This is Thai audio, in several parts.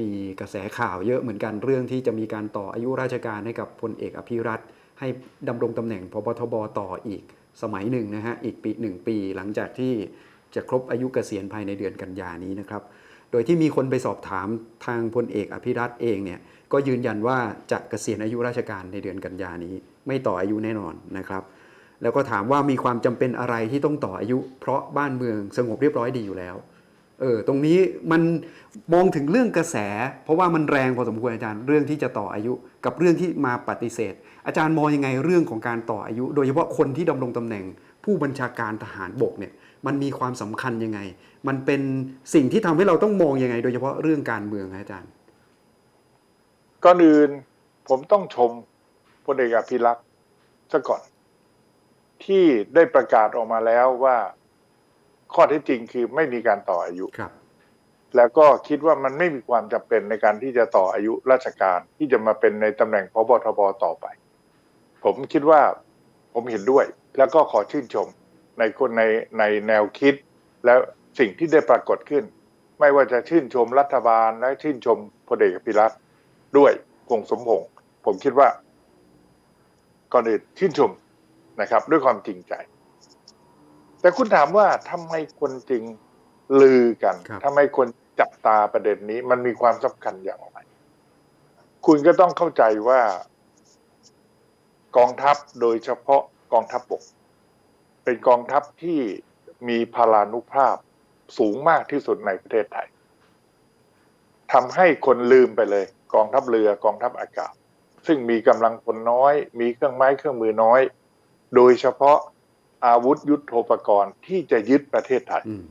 มีกระแสข่าวเยอะเหมือนกันเรื่องที่จะมีการต่ออายุราชการให้กับพลเอกอภิรัตให้ดำรงตำแหน่งพบทบต่ออีกสมัยหนึ่งนะฮะอีกปีหนึ่งปีหลังจากที่จะครบอายุเกษียณภายในเดือนกันยานี้นะครับ โดยที่มีคนไปสอบถามทางพลเอกอภิรัตเองเนี่ยก็ยืนยันว่าจะเกษียณอายุราชการในเดือนกันยานี้ ไม่ต่ออายุแน่นอนนะครับ แล้วก็ถามว่ามีความจำเป็นอะไรที่ต้องต่ออายุ เพราะบ้านเมืองสงบเรียบร้อยดีอยู่แล้ว เออตรงนี้มันมองถึงเรื่องกระแส เพราะว่ามันแรงพอสมควรอาจารย์เรื่องที่จะต่ออายุกับเรื่องที่มาปฏิเสธ อาจารย์มองยังไงเรื่องของการต่ออายุ โดยเฉพาะคนที่ดำรงตำแหน่ง ผู้บัญชาการทหารบกเนี่ยมันมีความสำคัญยังไง มันเป็นสิ่งที่ทำให้เราต้องมองยังไง โดยเฉพาะเรื่องการเมืองอาจารย์ก่อนอื่นผมต้องชมพลเอกอภิรักษ์ซะก่อน ที่ได้ประกาศออกมาแล้วว่า ข้อเท็จจริงคือไม่มีการต่ออายุครับ แล้วก็คิดว่ามันไม่มีความจำเป็นในการที่จะต่ออายุราชการที่จะมาเป็นในตำแหน่งพบทบต่อไป ผมคิดว่าผมเห็นด้วย แล้วก็ขอชื่นชมในคนในในแนวคิด และสิ่งที่ได้ปรากฏขึ้น ไม่ว่าจะชื่นชมรัฐบาลและชื่นชมพลเอกอภิรัตน์ด้วยพงษ์สมพงษ์ผมคิดว่าก่อนอื่นชื่นชมนะครับ ด้วยความจริงใจ แต่คุณถามว่าทำไมคนจึงลือกันครับทำไมคนจับตาประเด็นนี้ มันมีความสำคัญอย่างไร คุณก็ต้องเข้าใจว่า กองทัพโดยเฉพาะกองทัพบก เป็นกองทัพที่มีพลานุภาพสูงมากที่สุดในประเทศไทยทำให้คนลืมไปเลย กองทัพเรือกองทัพอากาศ ซึ่งมีกำลังพลน้อย มีเครื่องไม้เครื่องมือน้อย โดยเฉพาะ อาวุธยุทโธปกรณ์ที่จะยึดประเทศไทยอืม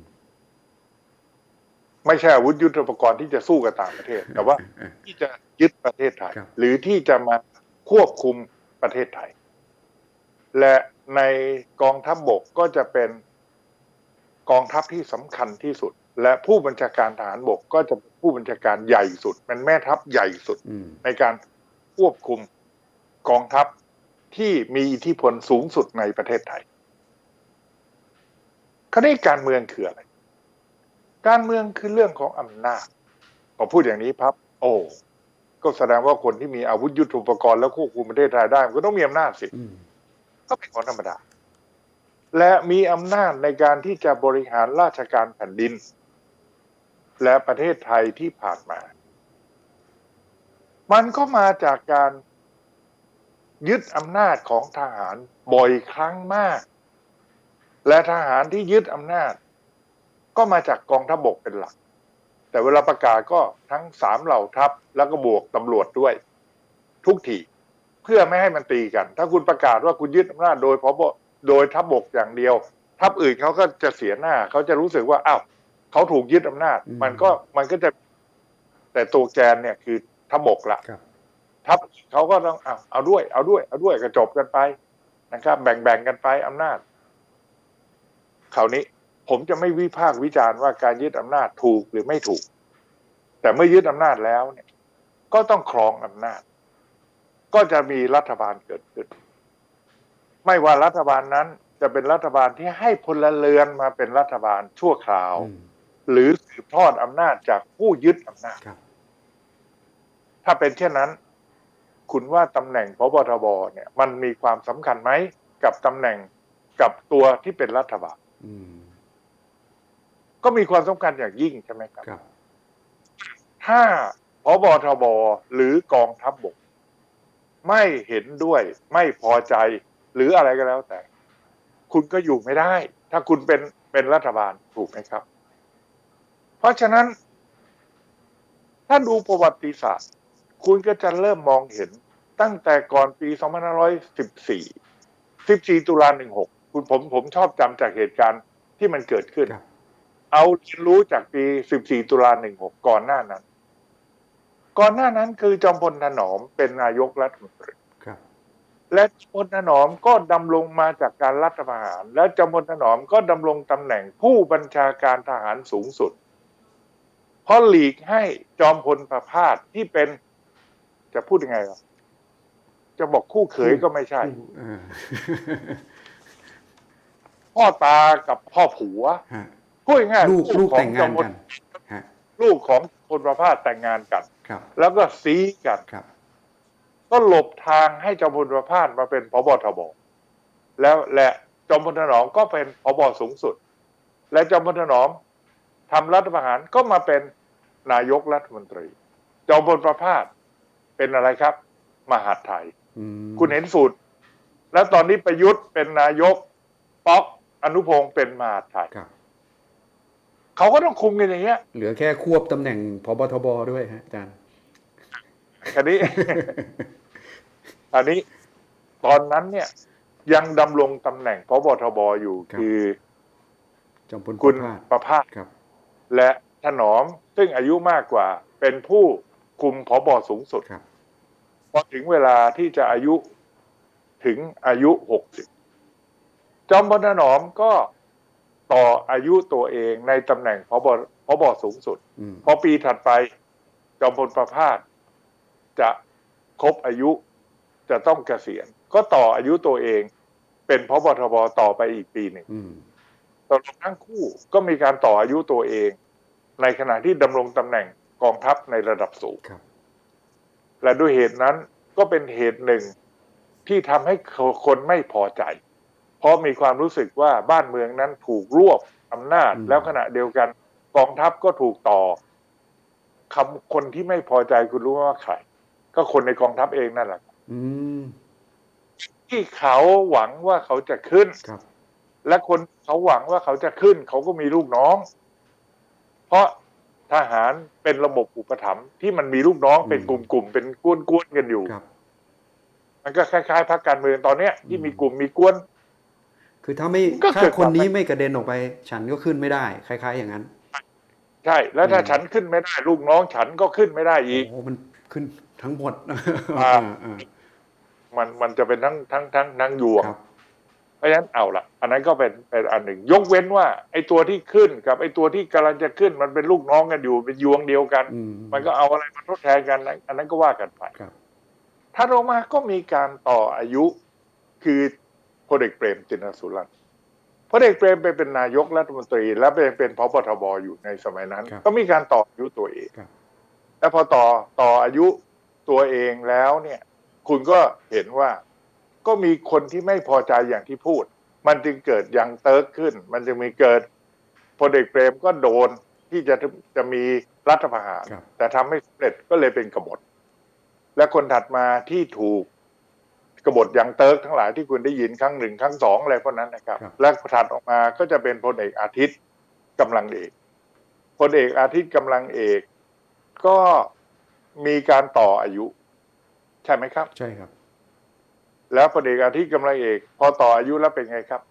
ไม่ใช่อาวุธยุทโธปกรณ์ที่จะสู้กับต่างประเทศ แต่ว่าเออที่จะยึดประเทศไทยครับหรือที่จะมาควบคุมประเทศไทย และในกองทัพบบกก็จะเป็นกองทัพที่สำคัญที่สุด และผู้บัญชาการทหารบกก็จะเป็นผู้บัญชาการใหญ่สุดเป็นแม่ทัพใหญ่สุดอืมในการควบคุมกองทัพที่มีอิทธิพลสูงสุดในประเทศไทย คราวนี้การเมืองคืออะไร การเมืองคือเรื่องของอำนาจพอพูดอย่างนี้พับ โอ้ก็แสดงว่าคนที่มีอาวุธยุทโธปกรณ์แล้วควบคุมประเทศไทยได้มันก็ต้องมีอำนาจสิอืมก็เป็นคนธรรมดา และมีอำนาจในการที่จะบริหารราชการแผ่นดิน และประเทศไทยที่ผ่านมา มันก็มาจากการยึดอำนาจของทหารบ่อยครั้งมาก และทหารที่ยึดอำนาจ ก็มาจากกองทัพบกเป็นหลัก แต่เวลาประกาศก็ทั้งสามเหล่าทัพแล้วก็บวกตำรวจด้วย ทุกทีเพื่อไม่ให้มันตีกัน ถ้าคุณประกาศว่าคุณยึดอำนาจโดยพบโดยทัพบกอย่างเดียว ทัพอื่นเขาก็จะเสียหน้า เขาจะรู้สึกว่าอ้าวเขาถูกยึดอำนาจอืมมันก็มันก็จะ แต่ตัวแกนเนี่ยคือทัพบกละครับทัพเขาก็ต้องเอาเอาด้วย เอาด้วย เอาด้วยก็จบกันไปนะครับ แบ่งแบ่งกันไปอำนาจ คราวนี้ผมจะไม่วิพากษ์วิจารณ์ว่าการยึดอำนาจถูกหรือไม่ถูก แต่เมื่อยึดอำนาจแล้วเนี่ย ก็ต้องครองอำนาจ ก็จะมีรัฐบาลเกิดขึ้น ไม่ว่ารัฐบาลนั้นจะเป็นรัฐบาลที่ให้พลเรือนมาเป็นรัฐบาลชั่วคราวอืมหรือสืบทอดอำนาจจากผู้ยึดอำนาจครับถ้าเป็นเช่นนั้น คุณว่าตำแหน่งพบทบเนี่ย มันมีความสำคัญไหมกับตำแหน่งกับตัวที่เป็นรัฐบาลอืม ก็มีความสำคัญอย่างยิ่งใช่ไหมครับครับถ้าพบทบหรือกองทัพบก ไม่เห็นด้วย ไม่พอใจ หรืออะไรก็แล้วแต่ คุณก็อยู่ไม่ได้ ถ้าคุณเป็นเป็นรัฐบาลถูกไหมครับ เพราะฉะนั้น ถ้าดูประวัติศาสตร์ คุณก็จะเริ่มมองเห็นตั้งแต่ก่อนปี 2514 14 ตุลา16 คุณผมผมชอบจำจากเหตุการณ์ที่มันเกิดขึ้นครับเอาเรียนรู้จากปี 14 ตุลา 16 ก่อนหน้านั้น ก่อนหน้านั้นคือจอมพลถนอมเป็นนายกรัฐมนตรีครับและจอมพลถนอมก็ดำรงมาจากการรัฐประหาร และจอมพลถนอมก็ดำรงตำแหน่งผู้บัญชาการทหารสูงสุด เพราะหลีกให้จอมพลประพาสที่เป็นจะพูดยังไงล่ะจะบอกคู่เขยก็ไม่ใช่เออ พ่อตากับพ่อผัวฮะพูดง่ายๆลูกลูกขอแต่งงานจอมพลกันฮะลูกของพพลประภาสแต่งงานกันครับแล้วก็ซีกันครับก็หลบทางให้จอมพลประภาสมาเป็นพบทบแล้วและจอมพลถนอมก็เป็นพบสูงสุด และจอมพลถนอมทำรัฐประหารก็มาเป็นนายกรัฐมนตรี จอมพลประภาสเป็นอะไรครับ มหาดไทยอืมคุณเห็นสูตร แล้วตอนนี้ประยุทธ์เป็นนายก ป๊อก อนุพงศ์เป็นมหาดไทยครับ เขาก็ต้องคุมกันอย่างเงี้ย เหลือแค่ควบตำแหน่งพบทบด้วยฮะอาจารย์อันนี้ อันนี้ตอนนั้นเนี่ย ยังดำรงตำแหน่งพบทบอยู่ครับ คือจอมพลคุณประภาสประภาสครับ และถนอม ซึ่งอายุมากกว่า เป็นผู้คุมพบสูงสุดครับ พอถึงเวลาที่จะอายุถึงอายุหกสิบ จอมพลถนอมก็ต่ออายุตัวเองในตำแหน่งพบพบสูงสุดอืมพอปีถัดไป จอมพลประภาสจะครบอายุจะต้องเกษียณก็ต่ออายุตัวเองเป็นพบทบต่อไปอีกปีหนึ่งอืมตลอดทั้งคู่ก็มีการต่ออายุตัวเอง ในขณะที่ดำรงตำแหน่งกองทัพในระดับสูงครับและด้วยเหตุนั้นก็เป็นเหตุหนึ่งที่ทำให้คนไม่พอใจ เพราะมีความรู้สึกว่าบ้านเมืองนั้นถูกรวบอำนาจอืมแล้วขณะเดียวกันกองทัพก็ถูกต่อคำคนที่ไม่พอใจคุณรู้ไหมว่าใครก็คนในกองทัพเองนั่นแหละอืมที่เขาหวังว่าเขาจะขึ้นครับและคนเขาหวังว่าเขาจะขึ้น เขาก็มีลูกน้อง เพราะทหารเป็นระบบอุปถัมภ์ที่มันมีลูกน้องเป็นกลุ่มๆเป็นกวนๆกันอยู่ครับมันก็คล้ายๆพรรคการเมืองตอนเนี้ยที่อืมมีกลุ่มมีกวน คือถ้าไม่ก็ถ้าเกิดคนนี้ความไม่กระเด็นออกไป ฉันก็ขึ้นไม่ได้คล้าย ๆ อย่างนั้น ใช่แล้วถ้าอืมฉันขึ้นไม่ได้ลูกน้องฉันก็ขึ้นไม่ได้อีกโอ้มันขึ้นทั้งหมดอ่าอ่ามันมันจะเป็นทั้งทั้งทั้งทั้งยวงครับเพราะฉะนั้นเอาละอันนั้นก็เป็นเป็นอันหนึ่ง ยกเว้นว่า ไอ้ตัวที่ขึ้นกับไอ้ตัวที่กำลังจะขึ้น มันเป็นลูกน้องกันอยู่เป็นยวงเดียวกันอืมมันก็เอาอะไรมาทดแทนกันนะอันนั้นก็ว่ากันไปครับถ้าลงมาก็มีการต่ออายุ คือ พลเอกเปรมตินสุรัตน์พลเอกเปรมไปเป็นนายกรัฐมนตรี และเป็นเป็นพบทบอยู่ในสมัยนั้นครับก็มีการต่ออายุตัวเองครับแล้วพอต่อต่ออายุตัวเองแล้วเนี่ย คุณก็เห็นว่าก็มีคนที่ไม่พอใจอย่างที่พูด มันจึงเกิดยังเติร์กขึ้น มันจึงมีเกิดพลเอกเปรมก็โดนที่จะจะมีรัฐประหารครับแต่ทำไม่สำเร็จก็เลยเป็นกบฏ และคนถัดมาที่ถูก กบฏยังเติร์กทั้งหลายที่คุณได้ยินครั้งหนึ่งครั้งสองอะไรพวกนั้นนะครับครับและถัดออกมาก็จะเป็นพลเอกอาทิตย์กำลังเอกพลเอกอาทิตย์กำลังเอกก็มีการต่ออายุ ใช่ไหมครับ ใช่ครับ แล้วพลเอกอาทิตย์กำลังเอก พอต่ออายุแล้วเป็นไงครับ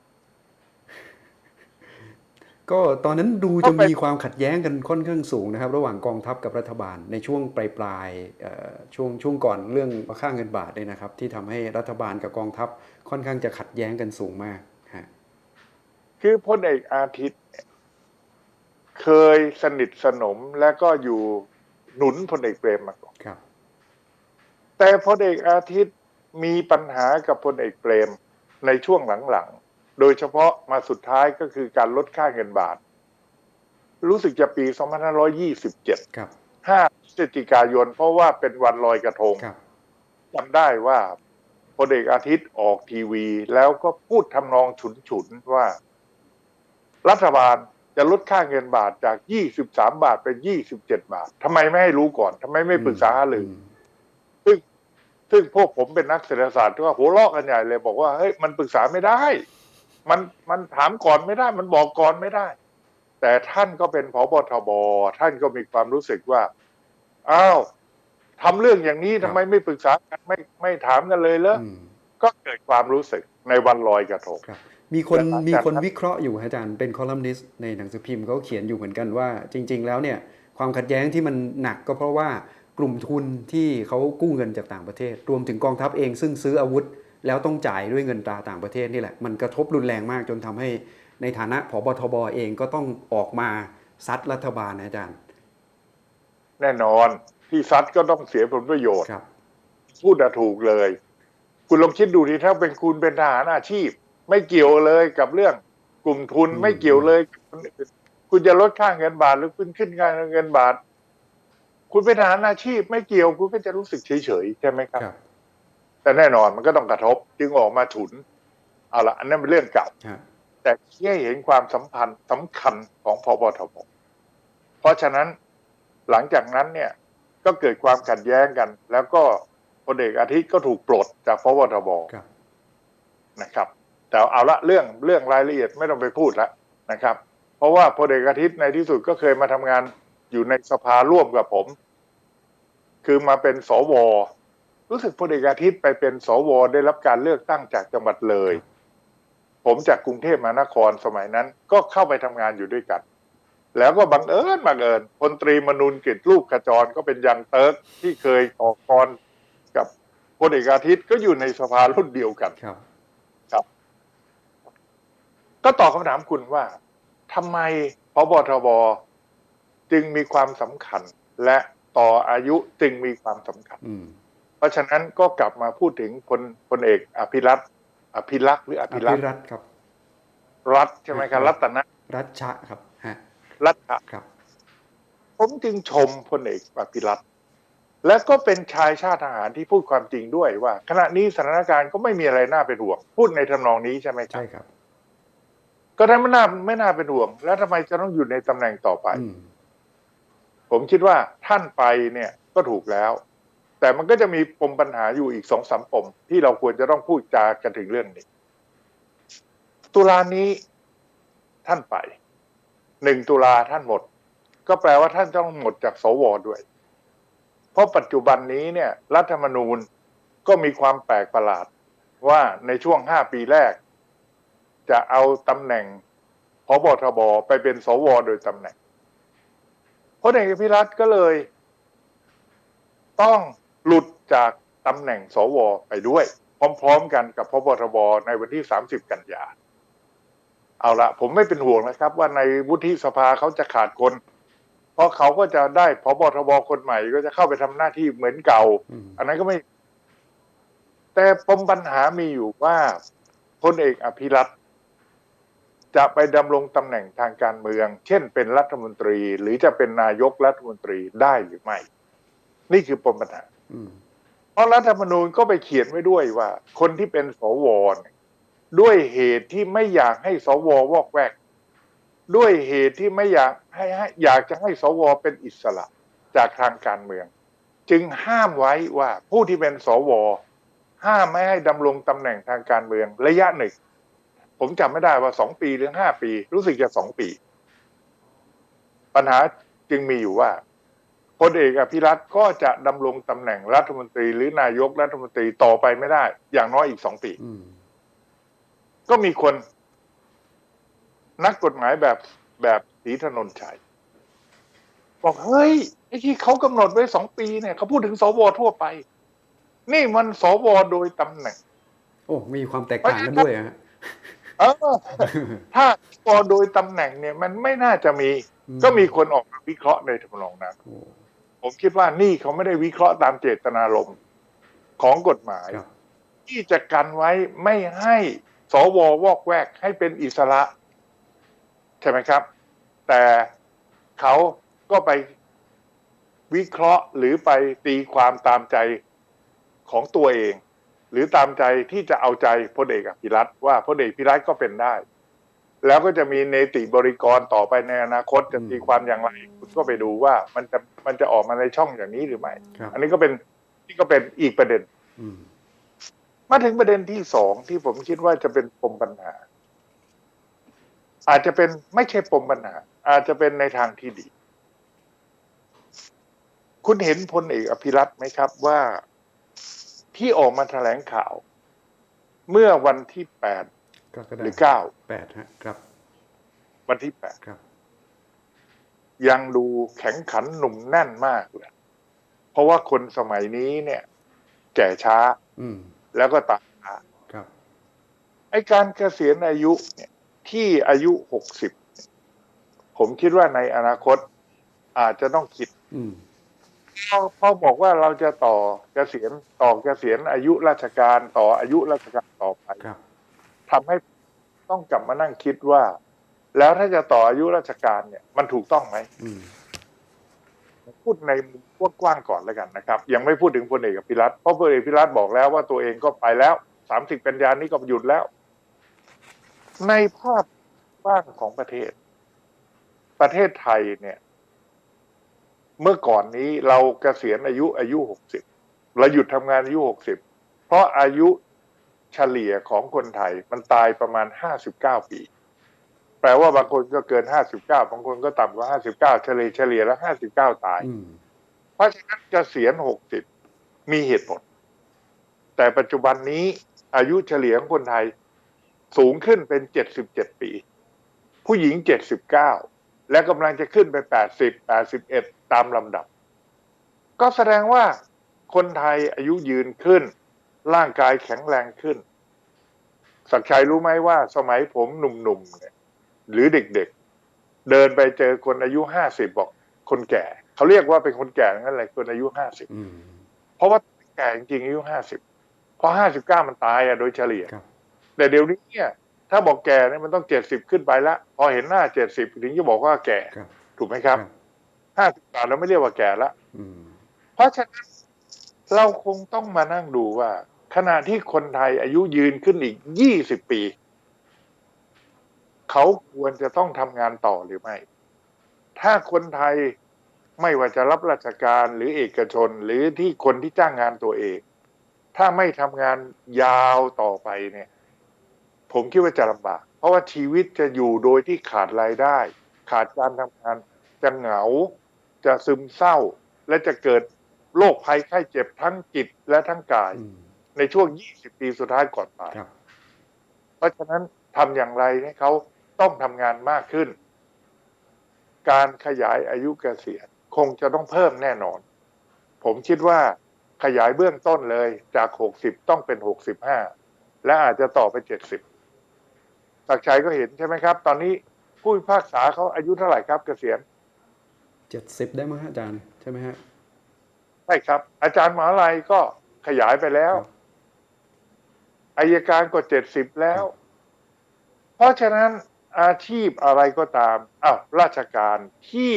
ก็ตอนนั้นดูก็จะเป็นมีความขัดแย้งกันค่อนข้างสูงนะครับ ระหว่างกองทัพกับรัฐบาลในช่วงปลายปลายๆเอ่อช่วงช่วงก่อนเรื่องค่าเงินบาทเนี่ยนะครับ ที่ทำให้รัฐบาลกับกองทัพค่อนข้างจะขัดแย้งกันสูงมากฮะคือพลเอกอาทิตย์เนี่ยเคยสนิทสนมและก็อยู่หนุนพลเอกเปรมมาก่อนครับ แต่พลเอกอาทิตย์มีปัญหากับพลเอกเปรมในช่วงหลังๆ โดยเฉพาะมาสุดท้ายก็คือการลดค่าเงินบาท รู้สึกจะปี 2527ครับ5พฤศจิกายน เพราะว่าเป็นวันลอยกระทงครับจำได้ว่าพลเอกอาทิตย์ออกทีวี แล้วก็พูดทำนองฉุนๆว่า รัฐบาลจะลดค่าเงินบาทจาก 23 บาทเป็น 27 บาททำไมไม่ให้รู้ก่อนทำไมไม่ปรึกษาหารือมซึ่งซึ่งพวกผมเป็นนักเศรษฐศาสตร์ก็หัวเราะกันใหญ่เลยบอกว่าเฮ้ยมันปรึกษาไม่ได้ มันมันถามก่อนไม่ได้ มันบอกก่อนไม่ได้ แต่ท่านก็เป็นผบทบท่านก็มีความรู้สึกว่าอ้าวทำเรื่องอย่างนี้ทำไมไม่ปรึกษากันไม่ไม่ถามกันเลยเหรออืมก็เกิดความรู้สึกในวันลอยกระทงครับมีคนและหลังจากมีคนนั้นวิเคราะห์อยู่ฮะอาจารย์เป็นคอลัมนิสต์ในหนังสือพิมพ์เขาเขียนอยู่เหมือนกันว่า จริง ๆ แล้วเนี่ย ความขัดแย้งที่มันหนักก็เพราะว่ากลุ่มทุนที่เขากู้เงินจากต่างประเทศ รวมถึงกองทัพเองซึ่งซื้ออาวุธ แล้วต้องจ่ายด้วยเงินตราต่างประเทศนี่แหละ มันกระทบรุนแรงมากจนทำให้ในฐานะผบทบเองก็ต้องออกมาซัดรัฐบาลนะอาจารย์ แน่นอนที่ซัดก็ต้องเสียผลประโยชน์ครับ พูดอะถูกเลย คุณลองคิดดูดิถ้าเป็นคุณเป็นทหารอาชีพ ไม่เกี่ยวเลยกับเรื่องกลุ่มทุนอืมไม่เกี่ยวเลยกับคนอื่นคุณจะลดค่าเงินบาทหรือคุณขึ้นค่าเงินบาท คุณเป็นทหารอาชีพไม่เกี่ยวคุณก็จะรู้สึกเฉยๆใช่ไหมครับครับ แต่แน่นอนมันก็ต้องกระทบ จึงออกมาฉุน เอาละอันนั้นเป็นเรื่องเก่าฮะแต่ชี้ให้เห็นความสัมพันธ์สำคัญของพบทบเพราะฉะนั้นหลังจากนั้นเนี่ยก็เกิดความขัดแย้งกัน แล้วก็พลเอกอาทิตย์ก็ถูกปลดจากพบทบครับนะครับ แต่เอาละเรื่องเรื่องรายละเอียดไม่ต้องไปพูดละนะครับ เพราะว่าพลเอกอาทิตย์ในที่สุดก็เคยมาทำงานอยู่ในสภาร่วมกับผม คือมาเป็นสว รู้สึกพลเอกอาทิตย์ไปเป็นสวได้รับการเลือกตั้งจากจังหวัดเลย ผมจากกรุงเทพมหานครสมัยนั้น ก็เข้าไปทำงานอยู่ด้วยกัน แล้วก็บังเอิญบังเอิญพลตรีมนูนกิจลูกขจรก็เป็นยังเติร์กที่เคยต่อกรกับพลเอกอาทิตย์ก็อยู่ในสภารุ่นเดียวกันครับก็ตอบคำถามคุณว่าทำไมพบทบจึงมีความสำคัญ และต่ออายุจึงมีความสำคัญอืม เพราะฉะนั้นก็กลับมาพูดถึงพลพลเอกอภิรัตน์อภิรักษ์หรือออภิภิรัตน์รัตน์ครับ รัฐใช่ไหมครับรัตนรัชชะครับฮะรัฐครับ ผมจึงชมพลเอกอภิรัตน์และก็เป็นชายชาติทหารที่พูดความจริงด้วยว่า ขณะนี้สถานการณ์ก็ไม่มีอะไรน่าเป็นห่วง พูดในทำนองนี้ใช่ไหมครับใช่ครับ ก็ถ้าไม่น่าไม่น่าเป็นห่วง แล้วทำไมจะต้องอยู่ในตำแหน่งต่อไปอืมผมคิดว่าท่านไปเนี่ยก็ถูกแล้ว แต่มันก็จะมีปมปัญหาอยู่อีกสองสามปม ที่เราควรจะต้องพูดจากันถึงเรื่องนี้ ตุลานี้ท่านไปหนึ่งตุลาท่านหมด ก็แปลว่าท่านต้องหมดจากสวด้วย เพราะปัจจุบันนี้เนี่ย รัฐธรรมนูญก็มีความแปลกประหลาดว่าในช่วงห้าปีแรก จะเอาตำแหน่งพบทบไปเป็นสวโดยตำแหน่งพลเอกอภิรัตก็เลย ต้อง หลุดจากตำแหน่งสวไปด้วย พร้อมๆกันกับพบทบในวันที่ 30 กันยา เอาละผมไม่เป็นห่วงนะครับ ว่าในวุฒิสภาเขาจะขาดคน เพราะเขาก็จะได้พบทบคนใหม่ ก็จะเข้าไปทำหน้าที่เหมือนเก่าอืมอันนั้นก็ไม่ แต่ปมปัญหามีอยู่ว่าพลเอกอภิรัตน์จะไปดำรงตำแหน่งทางการเมือง เช่นเป็นรัฐมนตรี หรือจะเป็นนายกรัฐมนตรีได้หรือไม่ นี่คือปมปัญหาอืม เพราะรัฐธรรมนูญก็ไปเขียนไว้ด้วยว่า คนที่เป็นสวด้วยเหตุที่ไม่อยากให้สววอกแวก ด้วยเหตุที่ไม่อยากให้อยากจะให้สวเป็นอิสระจากทางการเมือง จึงห้ามไว้ว่าผู้ที่เป็นสวห้ามไม่ให้ดำรงตำแหน่งทางการเมืองระยะหนึ่ง ผมจำไม่ได้ว่าสองปีหรือห้าปี รู้สึกจะสองปี ปัญหาจึงมีอยู่ว่า พลเอกอภิรัตน์ก็จะดำรงตำแหน่งรัฐมนตรี หรือนายกรัฐมนตรีต่อไปไม่ได้ อย่างน้อยอีกสองปีอืมก็มีคน นักกฎหมายแบบแบบศรีถนนชัยบอกเฮ้ยไอ้ที่เขากำหนดไว้สองปีเนี่ยเขาพูดถึงสวทั่วไป นี่มันสวโดยตำแหน่ง โอ้มีความแตกต่างกันด้วยฮะเออถ้าสวโดยตำแหน่งเนี่ย มันไม่น่าจะมี ก็มีคนออกมาวิเคราะห์ในทำนองนั้นโอ้ ผมคิดว่านี่เขาไม่ได้วิเคราะห์ตามเจตนารมณ์ของกฎหมายครับที่จะกันไว้ไม่ให้สววอกแวกให้เป็นอิสระ ใช่ไหมครับ แต่เขาก็ไปวิเคราะห์หรือไปตีความตามใจของตัวเอง หรือตามใจที่จะเอาใจพลเอกอภิรัตน์ว่าพลเอกอภิรัตน์ก็เป็นได้ แล้วก็จะมีเนติบริกรต่อไปในอนาคตจะตีความอย่างไรคุณก็ไปดูว่ามันจะมันจะออกมาในช่องอย่างนี้หรือไม่ครับอันนี้ก็เป็นนี่ก็เป็นอีกประเด็นอืมมาถึงประเด็นที่สองที่ผมคิดว่าจะเป็นปมปัญหา อาจจะเป็นไม่ใช่ปมปัญหา อาจจะเป็นในทางที่ดี คุณเห็นพลเอกอภิรัตน์ไหมครับว่าที่ออกมาแถลงข่าว เมื่อวันที่แปดก็ก็ หได้รือเก้าแปดฮะครับ วันที่แปดครับ ยังดูแข็งขันหนุ่มแน่นมากเลยเพราะว่าคนสมัยนี้เนี่ย แก่ช้า อืมแล้วก็ตายช้าครับ ไอการเกษียณอายุเนี่ย ที่อายุหกสิบผมคิดว่าในอนาคตอาจจะต้องคิดอืมพอพอบอกว่าเราจะต่อเกษียณต่อเกษียณอายุราชการต่ออายุราชการต่อไปครับ ทำให้ต้องกลับมานั่งคิดว่า แล้วถ้าจะต่ออายุราชการเนี่ย มันถูกต้องไหมอืมพูดในมุมกว้างๆก่อนแล้วกันนะครับ ยังไม่พูดถึงพลเอกอภิรัตน์เพราะพลเอกอภิรัตน์บอกแล้วว่าตัวเองก็ไปแล้วสามสิบกันยานี้ก็หยุดแล้ว ในภาพกว้างของประเทศ ประเทศไทยเนี่ย เมื่อก่อนนี้เราเกษียณอายุอายุหกสิบเราหยุดทำงานอายุหกสิบเพราะอายุ เฉลี่ยของคนไทยมันตายประมาณห้าสิบเก้าปี แปลว่าบางคนก็เกินห้าสิบเก้าบางคนก็ต่ำกว่าห้าสิบเก้าเฉลี่ยเฉลี่ยแล้วห้าสิบเก้าตายอืมเพราะฉะนั้นเกษียณหกสิบมีเหตุผล แต่ปัจจุบันนี้อายุเฉลี่ยของคนไทยสูงขึ้นเป็นเจ็ดสิบเจ็ดปี ผู้หญิงเจ็ดสิบเก้าและกำลังจะขึ้นไปแปดสิบแปดสิบเอ็ดตามลำดับ ก็แสดงว่าคนไทยอายุยืนขึ้น ร่างกายแข็งแรงขึ้น สักชัยรู้ไหมว่าสมัยผมหนุ่มๆเนี่ยหรือเด็กๆเดินไปเจอคนอายุห้าสิบบอกคนแก่ เขาเรียกว่าเป็นคนแก่นั่นแหละคนอายุห้าสิบอืมเพราะว่าแก่จริงๆอายุห้าสิบเพราะห้าสิบเก้ามันตายอะโดยเฉลี่ยครับแต่เดี๋ยวนี้เนี่ย ถ้าบอกแก่เนี่ยมันต้องเจ็ดสิบขึ้นไปละพอเห็นหน้าเจ็ดสิบถึงจะบอกว่าแก่ครับถูกไหมครับห้าสิบาเราไม่เรียกว่าแก่ละอืมเพราะฉะนั้นเราคงต้องมานั่งดูว่า ขณะที่คนไทยอายุยืนขึ้นอีกยี่สิบปี เขาควรจะต้องทำงานต่อหรือไม่ ถ้าคนไทยไม่ว่าจะรับราชการหรือเอกชนหรือที่คนที่จ้างงานตัวเอง ถ้าไม่ทำงานยาวต่อไปเนี่ย ผมคิดว่าจะลำบาก เพราะว่าชีวิตจะอยู่โดยที่ขาดรายได้ ขาดการทำงาน จะเหงา จะซึมเศร้า และจะเกิดโรคภัยไข้เจ็บทั้งจิตและทั้งกาย ในช่วง 20 ปีสุดท้ายก่อนตายครับเพราะฉะนั้นทำอย่างไรให้เขาต้องทำงานมากขึ้น การขยายอายุเกษียณคงจะต้องเพิ่มแน่นอน ผมคิดว่าขยายเบื้องต้นเลยจาก 60 ต้องเป็น 65 และอาจจะต่อไป 70ศักดิ์ชัยก็เห็นใช่ไหมครับ ตอนนี้ผู้พิพากษาเขาอายุเท่าไหร่ครับเกษียณเจ็ดสิบได้มั้งฮะอาจารย์ ใช่ไหมฮะ ใช่ครับ อาจารย์มหาลัยก็ขยายไปแล้วครับ อายการก็เจ็ดสิบแล้ว เพราะฉะนั้นอาชีพอะไรก็ตามอ้าวราชการที่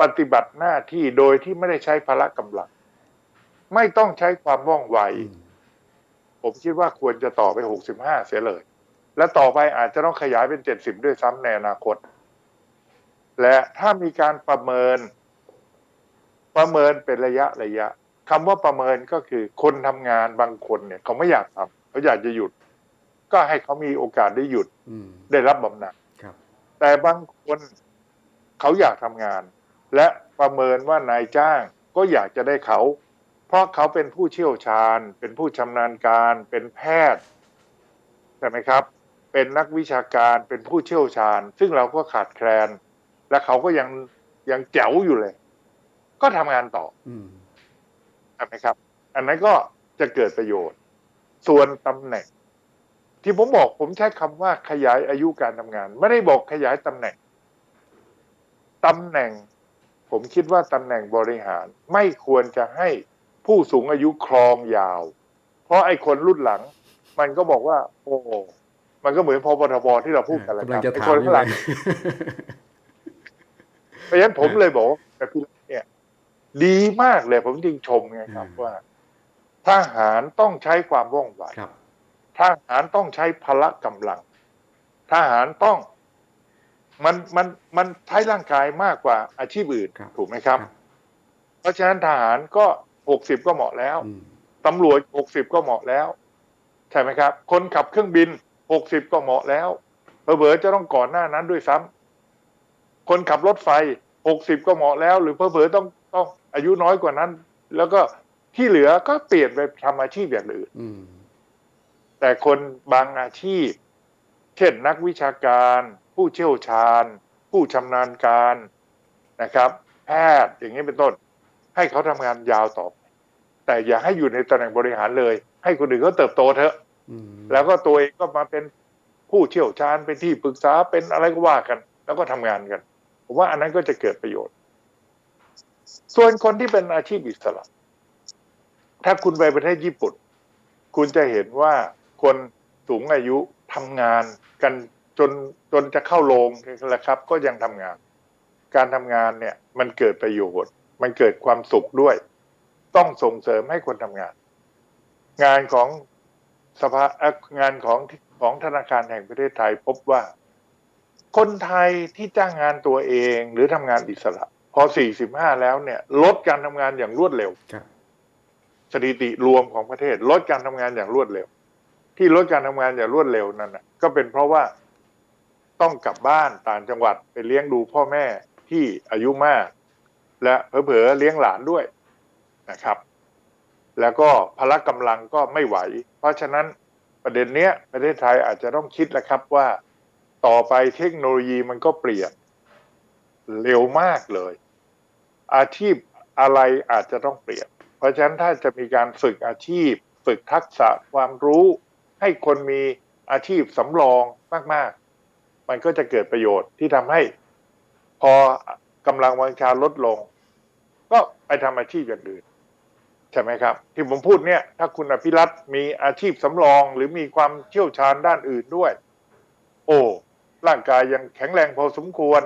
ปฏิบัติหน้าที่โดยที่ไม่ได้ใช้พละกำลัง ไม่ต้องใช้ความว่องไวอืมผมคิดว่าควรจะต่อไปหกสิบห้าเสียเลย และต่อไปอาจจะต้องขยายเป็นเจ็ดสิบด้วยซ้ำในอนาคต และถ้ามีการประเมิน ประเมินเป็นระยะระยะคำว่าประเมินก็คือคนทำงานบางคนเนี่ย เขาไม่อยากทำ เขาอยากจะหยุด ก็ให้เขามีโอกาสได้หยุดอืมได้รับบำนาญครับแต่บางคนเขาอยากทำงาน และประเมินว่านายจ้างก็อยากจะได้เขา เพราะเขาเป็นผู้เชี่ยวชาญ เป็นผู้ชำนาญการ เป็นแพทย์ใช่ไหมครับ เป็นนักวิชาการเป็นผู้เชี่ยวชาญ ซึ่งเราก็ขาดแคลน และเขาก็ยังยังแจ๋วอยู่เลย ก็ทำงานต่ออืมใช่ไหมครับ อันนั้นก็จะเกิดประโยชน์ ส่วนตำแหน่ง ที่ผมบอกผมใช้คำว่าขยายอายุการทำงาน ไม่ได้บอกขยายตำแหน่งตำแหน่ง ผมคิดว่าตำแหน่งบริหาร ไม่ควรจะให้ผู้สูงอายุครองยาว เพราะไอ้คนรุ่นหลัง มันก็บอกว่า โอ้มันก็เหมือนพบทบที่เราพูดกันแหละกำคลัรังบจะไอ้ถาคมนอยู่ข้างหเลลัยงเพราะฉะนั้นผมเลยบอกว่าแต่พี่เนี่ย ดีมากเลยผมจึงชมไงครับอืมว่า ทหารต้องใช้ความว่องไวครับทหารต้องใช้พละกำลัง ทหารต้อง มันมันมันใช้ร่างกายมากกว่าอาชีพอื่นครับถูกไหมครับ เพราะฉะนั้นทหารก็หกสิบก็เหมาะแล้วอืมตำรวจหกสิบก็เหมาะแล้ว ใช่ไหมครับ คนขับเครื่องบินหกสิบก็เหมาะแล้วเผลอๆจะต้องก่อนหน้านั้นด้วยซ้ำคนขับรถไฟหกสิบก็เหมาะแล้ว หรือเผลอๆต้องต้องอายุน้อยกว่านั้น แล้วก็ ที่เหลือก็เปลี่ยนไปทำอาชีพอย่างอื่นอืมแต่คนบางอาชีพ เช่นนักวิชาการ ผู้เชี่ยวชาญ ผู้ชำนาญการนะครับ แพทย์อย่างนี้เป็นต้น ให้เขาทำงานยาวต่อไปแต่อย่าให้อยู่ในตำแหน่งบริหารเลย ให้คนอื่นเขาเติบโตเถอะอืมแล้วก็ตัวเองก็มาเป็นผู้เชี่ยวชาญเป็นที่ปรึกษาเป็นอะไรก็ว่ากัน แล้วก็ทำงานกันผมว่าอันนั้นก็จะเกิดประโยชน์ ส่วนคนที่เป็นอาชีพอิสระ ถ้าคุณไปประเทศญี่ปุ่น คุณจะเห็นว่าคนสูงอายุทำงานกันจนจนจะเข้าโรงแหละครับ ก็ยังทำงาน การทำงานเนี่ยมันเกิดประโยชน์ มันเกิดความสุขด้วย ต้องส่งเสริมให้คนทำงาน งานของสภางานของของธนาคารแห่งประเทศไทยพบว่า คนไทยที่จ้างงานตัวเองหรือทำงานอิสระ พอ 45 แล้วเนี่ย ลดการทำงานอย่างรวดเร็ว สถิติรวมของประเทศ ลดการทำงานอย่างรวดเร็ว ที่ลดการทำงานอย่างรวดเร็วนั่นนะก็เป็นเพราะว่าต้องกลับบ้านต่างจังหวัดไปเลี้ยงดูพ่อแม่ที่อายุมาก และเผลอๆเลี้ยงหลานด้วยนะครับ แล้วก็พละกำลังก็ไม่ไหว เพราะฉะนั้นประเด็นเนี้ยประเทศไทยอาจจะต้องคิดแล้วครับว่าต่อไปเทคโนโลยีมันก็เปลี่ยนเร็วมากเลย อาชีพอะไรอาจจะต้องเปลี่ยน เพราะฉะนั้นถ้าจะมีการฝึกอาชีพ ฝึกทักษะความรู้ ให้คนมีอาชีพสำรองมาก ๆ มันก็จะเกิดประโยชน์ที่ทำให้ พอกำลังวังชาลดลง ก็ไปทำอาชีพอย่างอื่นใช่ไหมครับ ที่ผมพูดเนี่ย ถ้าคุณอภิรัตมีอาชีพสำรองหรือมีความเชี่ยวชาญด้านอื่นด้วย โอ้ร่างกายยังแข็งแรงพอสมควร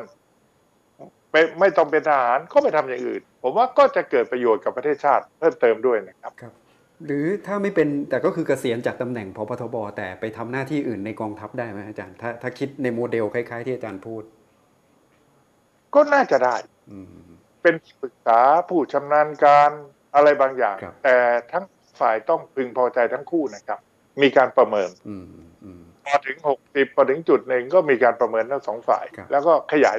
ไปไม่ต้องเป็นทหารก็ไปทำอย่างอื่น ผมว่าก็จะเกิดประโยชน์กับประเทศชาติเพิ่มเติมด้วยนะครับครับ หรือถ้าไม่เป็นแต่ก็คือเกษียณจากตำแหน่งพบทบแต่ไปทำหน้าที่อื่นในกองทัพได้ไหมอาจารย์ถ้าถ้าคิดในโมเดลคล้าย ๆ ที่อาจารย์พูด ก็น่าจะได้อืมเป็นที่ปรึกษาผู้ชำนาญการอะไรบางอย่างครับแต่ทั้งฝ่ายต้องพึงพอใจทั้งคู่นะครับ มีการประเมินอืมอืมพอถึงหกสิบพอถึงจุดหนึ่งก็มีการประเมินทั้งสองฝ่ายครับแล้วก็ขยาย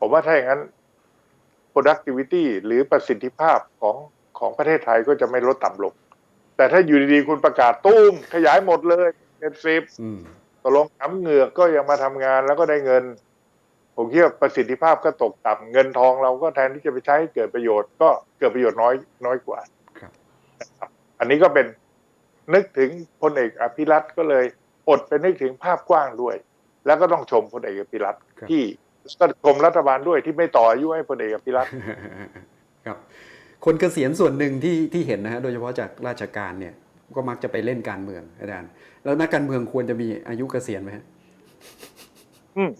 ผมว่าถ้าอย่างนั้น productivity หรือประสิทธิภาพของของประเทศไทยก็จะไม่ลดต่ำลง แต่ถ้าอยู่ดีๆ คุณประกาศตุ้มขยายหมดเลยเจ็ดสิบอืมตกลงน้ำเหงือกก็ยังมาทำงานแล้วก็ได้เงิน ผมคิดว่าประสิทธิภาพก็ตกต่ำเงินทองเราก็แทนที่จะไปใช้ให้เกิดประโยชน์ก็เกิดประโยชน์น้อยน้อยกว่าครับอันนี้ก็เป็นนึกถึงพลเอกอภิรัตน์ก็เลย อดไปนึกถึงภาพกว้างด้วย แล้วก็ต้องชมพลเอกอภิรัตน์ครับที่ ก็ชมรัฐบาลด้วยที่ไม่ต่ออายุให้พลเอกอภิรัตน์ครับ คนเกษียณส่วนหนึ่งที่ที่เห็นนะฮะโดยเฉพาะจากราชการเนี่ย ก็มักจะไปเล่นการเมืองอาจารย์แล้วนักการเมืองควรจะมีอายุเกษียณไหมฮะอืม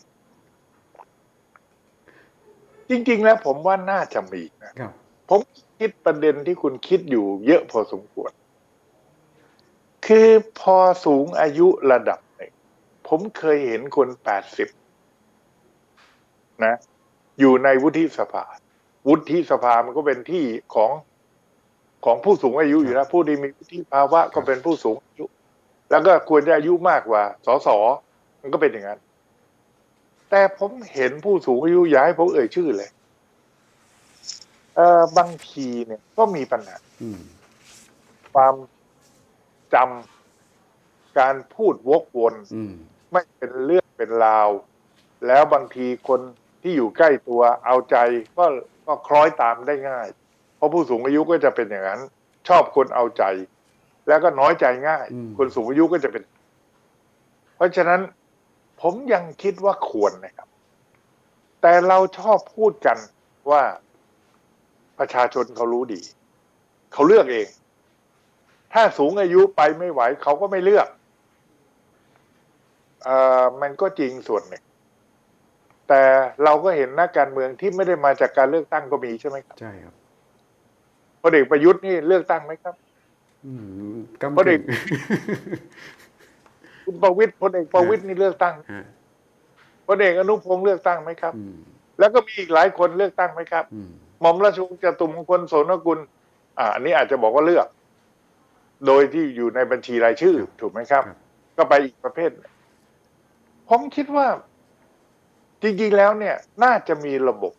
จริง ๆ แล้วผมว่าน่าจะมีนะครับผมคิดประเด็นที่คุณคิดอยู่เยอะพอสมควร คือพอสูงอายุระดับหนึ่งผมเคยเห็นคนแปดสิบ นะ อยู่ในวุฒิสภา วุฒิสภามันก็เป็นที่ของของผู้สูงอายุอยู่แล้วผู้ที่มีวุฒิภาวะก็เป็นผู้สูงอายุ แล้วก็ควรจะอายุมากกว่าสสมันก็เป็นอย่างนั้น แต่ผมเห็นผู้สูงอายุอย่าให้ผมเอ่ยชื่อเลยเอ่อบางทีเนี่ยก็มีปัญหาอืมความจำการพูดวกวนอืมไม่เป็นเรื่องเป็นราว แล้วบางทีคน ที่อยู่ใกล้ตัวเอาใจก็ก็คล้อยตามได้ง่าย เพราะผู้สูงอายุก็จะเป็นอย่างนั้น ชอบคนเอาใจ แล้วก็น้อยใจง่ายอืมคนสูงอายุก็จะเป็น เพราะฉะนั้นผมยังคิดว่าควรนะครับ แต่เราชอบพูดกันว่าประชาชนเขารู้ดี เขาเลือกเอง ถ้าสูงอายุไปไม่ไหว เขาก็ไม่เลือกเอ่อมันก็จริงส่วนหนึ่ง แต่เราก็เห็นนักการเมืองที่ไม่ได้มาจากการเลือกตั้งก็มีใช่ไหมครับใช่ครับพลเอกประยุทธ์นี่เลือกตั้งไหมครับอืมกำเพราะเด็กึ่กงคุณประวิตยพลเอกประวิตยนี่เลือกตั้งฮะพลเอกอนุพงษ์เลือกตั้งไหมครับอืมแล้วก็มีอีกหลายคนเลือกตั้งไหมครับอืมหม่อมราชวงศ์จตุมงคลโสนกุลอ่าอันนี้อาจจะบอกว่าเลือก โดยที่อยู่ในบัญชีรายชื่อ ถูกไหมครับครับก็ไปอีกประเภทหนึ่งผมคิดว่า จริงๆแล้วเนี่ยน่าจะมีระบบ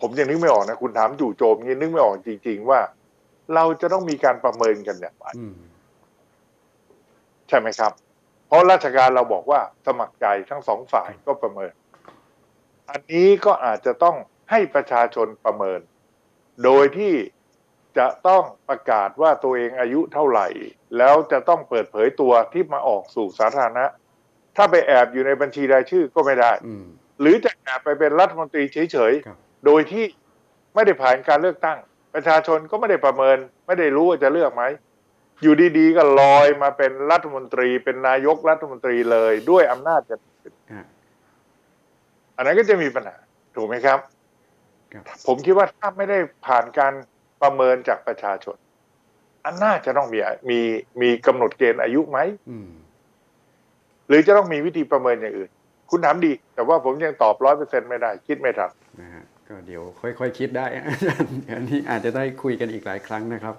ผมยังนึกไม่ออกนะ คุณถามจู่โจมยังนึกไม่ออกจริง ๆ ว่า เราจะต้องมีการประเมินกันอย่างไรอืมใช่ไหมครับ เพราะราชการเราบอกว่าสมัครใจทั้งสองฝ่ายก็ประเมิน อันนี้ก็อาจจะต้องให้ประชาชนประเมิน โดยที่จะต้องประกาศว่าตัวเองอายุเท่าไหร่ แล้วจะต้องเปิดเผยตัวที่มาออกสู่สาธารณะ ถ้าไปแอบอยู่ในบัญชีรายชื่อก็ไม่ได้อืมหรือจะแอบไปเป็นรัฐมนตรีเฉยครับๆโดยที่ไม่ได้ผ่านการเลือกตั้ง ประชาชนก็ไม่ได้ประเมิน ไม่ได้รู้ว่าจะเลือกไหม อยู่ดีๆ ก็ลอยมาเป็นรัฐมนตรีเป็นนายกรัฐมนตรีเลยด้วยอำนาจกันฮะอันนั้นก็จะมีปัญหาถูกไหมครับคครับ ผมคิดว่าถ้าไม่ได้ผ่านการประเมินจากประชาชน อันน่าจะต้องมีมีมีกำหนดเกณฑ์อายุไหมอืม หรือจะต้องมีวิธีประเมินอย่างอื่น คุณถามดี แต่ว่าผมยังตอบร้อยเปอร์เซ็นไม่ได้ คิดไม่ทันนะฮะก็เดี๋ยวค่อยๆคิดได้อาจารย์อันนี้อาจจะได้คุยกันอีกหลายครั้งนะครับ